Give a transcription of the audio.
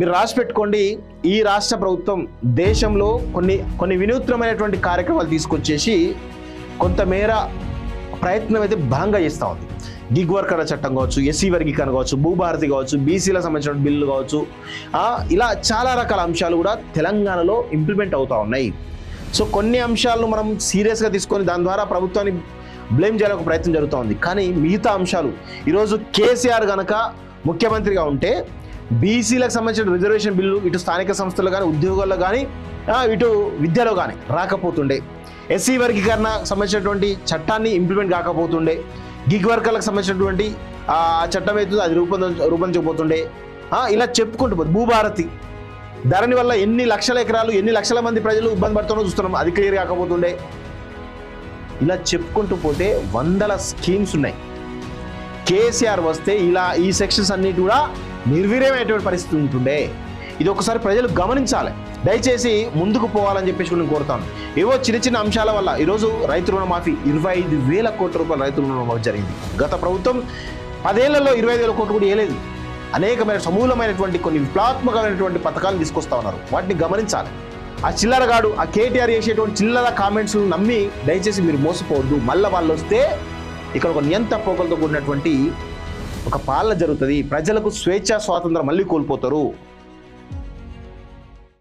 మీరు రాసి పెట్టుకోండి. ఈ రాష్ట్ర ప్రభుత్వం దేశంలో కొన్ని కొన్ని వినూత్నమైనటువంటి కార్యక్రమాలు తీసుకొచ్చేసి కొంతమేర ప్రయత్నం అయితే బలంగా చేస్తూ ఉంది. గిగ్ వర్కర్ల చట్టం కావచ్చు ఎస్సీ వర్గీకరణ కావచ్చు భూభారతి కావచ్చు బీసీలకు సంబంధించిన బిల్లు కావచ్చు ఇలా చాలా రకాల అంశాలు కూడా తెలంగాణలో ఇంప్లిమెంట్ అవుతూ ఉన్నాయి. సో కొన్ని అంశాలను మనం సీరియస్గా తీసుకొని దాని ద్వారా ప్రభుత్వాన్ని బ్లేమ్ చేయాలని ప్రయత్నం జరుగుతూ ఉంది. కానీ మిగతా అంశాలు ఈరోజు కేసీఆర్ కనుక ముఖ్యమంత్రిగా ఉంటే బీసీలకు సంబంధించిన రిజర్వేషన్ బిల్లు ఇటు స్థానిక సంస్థలు కానీ ఉద్యోగాల్లో కానీ ఇటు విద్యలో కానీ రాకపోతుండే. ఎస్సీ వర్గీకరణ సంబంధించినటువంటి చట్టాన్ని ఇంప్లిమెంట్ కాకపోతుండే. గిగ్ వర్కర్లకు సంబంధించినటువంటి చట్టం అయితే అది రూపొంద రూపొందించకపోతుండే. ఇలా చెప్పుకుంటూ పోతుంది భూభారతి. ధరణి వల్ల ఎన్ని లక్షల ఎకరాలు ఎన్ని లక్షల మంది ప్రజలు ఇబ్బంది పడుతున్నో చూస్తున్నాం. అది క్లియర్ కాకపోతుండే. ఇలా చెప్పుకుంటూ పోతే వందల స్కీమ్స్ ఉన్నాయి. కేసీఆర్ వస్తే ఇలా ఈ సెక్షన్స్ అన్నిటి కూడా నిర్వీర్యమైనటువంటి పరిస్థితి ఉంటుండే. ఇది ఒకసారి ప్రజలు గమనించాలి. దయచేసి ముందుకు పోవాలని చెప్పేసి నేను కోరుతాను. ఏవో చిన్న చిన్న అంశాల వల్ల ఈరోజు రైతు రుణమాఫీ ఇరవై ఐదు వేల కోట్ల రూపాయల రైతు రుణమాఫీ జరిగింది. గత ప్రభుత్వం పదేళ్ళలో ఇరవై ఐదు వేల కోట్లు కూడా వేయలేదు అనేకమైన సమూలమైనటువంటి కొన్ని విప్లవాత్మకమైనటువంటి పథకాలు తీసుకొస్తా ఉన్నారు. వాటిని గమనించాలి. ఆ చిల్లరగాడు ఆ కేటీఆర్ చేసేటువంటి చిల్లర కామెంట్స్ నమ్మి దయచేసి మీరు మోసపోవద్దు. మళ్ళీ వాళ్ళు వస్తే ఇక్కడ ఒక నియంత పోకలతో కూడినటువంటి ఒక పాలన జరుగుతుంది. ప్రజలకు స్వేచ్ఛ స్వాతంత్రం మళ్ళీ కోల్పోతారు.